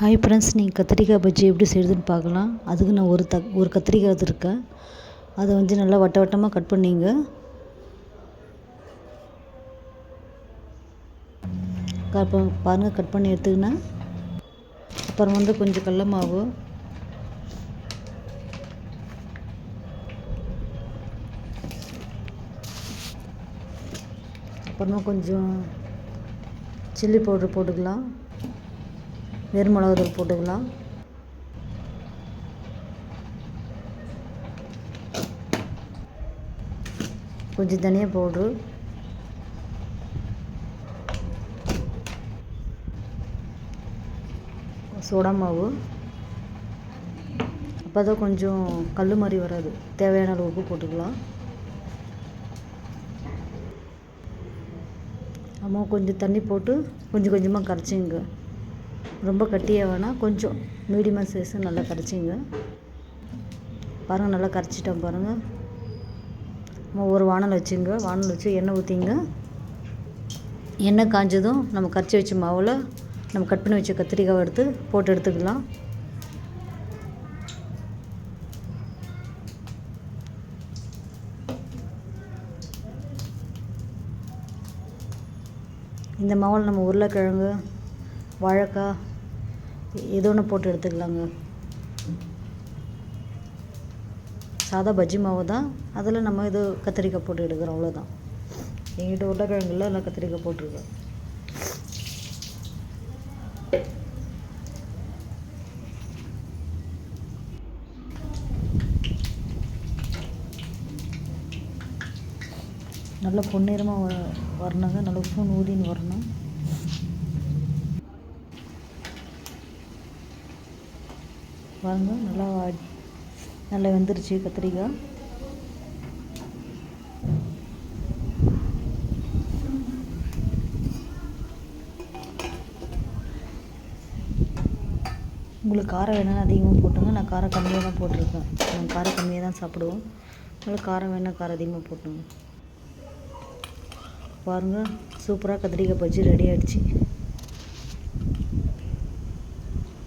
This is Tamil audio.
ஹாய் ஃப்ரெண்ட்ஸ் நீங்கள் கத்திரிக்காய் பஜ்ஜி எப்படி செய்யுதுன்னு பார்க்கலாம். அதுக்கு நான் ஒரு தக் ஒரு கத்திரிக்காய் எடுத்துருக்கேன். அதை வந்து நல்லா வட்ட வட்டமாக கட் பண்ணிங்க. அப்புறம் பாருங்கள் கட் பண்ணி எடுத்துக்கினேன். அப்புறம் வந்து கொஞ்சம் கடல மாவு. அப்புறமா கொஞ்சம் சில்லி பவுட்ரு போட்டுக்கலாம். வெறும் மிளகாத்தூள் போட்டுக்கலாம். கொஞ்சம் தனியா பவுட்ரு. சோடா மாவு. அப்போ தான் கொஞ்சம் கல் மாதிரி வராது. தேவையான அளவு உப்பு போட்டுக்கலாம். அம்மா கொஞ்சம் தண்ணி போட்டு கொஞ்சம் கொஞ்சமாக கரைச்சிங்க. ரொம்ப கட்டியாக வேணாம் கொஞ்சம் மீடியமாக சைஸு நல்லா கரைச்சிங்க. பாருங்கள் நல்லா கரைச்சிட்டோம் பாருங்கள் ஒரு வானல் வச்சுங்க. வானல் வச்சு எண்ணெய் ஊற்றிங்க எண்ணெய் காஞ்சதும் நம்ம கரைச்சி வச்ச மாவில் நம்ம கட் பண்ணி வச்ச கத்திரிக்காவை எடுத்து போட்டு எடுத்துக்கலாம். இந்த மாவில் நம்ம உருளைக்கிழங்கு வாழைக்காய் ஏதோ ஒன்று போட்டு எடுத்துக்கலாங்க. சாதா பஜ்ஜி மாவு தான். அதில் நம்ம இது கத்திரிக்காய் போட்டு எடுக்கிறோம் அவ்வளோதான் எங்கிட்ட உருளைக்கிழங்குல எல்லாம் கத்திரிக்காய் போட்டிருக்கோம் நல்லா பொன்னிறமாக வ வரணுங்க. நல்லா ஃபோன் ஊதின்னு வரணும். பாருங்கள் நல்லா நல்லா வெந்துருச்சு கத்திரிக்காய் உங்களுக்கு காரம் வேணாலும் அதிகமாக போட்டுங்க நான் காரம் கம்மியாக தான் போட்டிருக்கேன். நான் காரம் கம்மியாக தான் சாப்பிடுவோம். உங்களுக்கு காரம் வேணால் காரம் அதிகமாக போட்டுங்க. பாருங்கள் சூப்பராக கத்திரிக்காய் பஜ்ஜி ரெடி ஆகிடுச்சு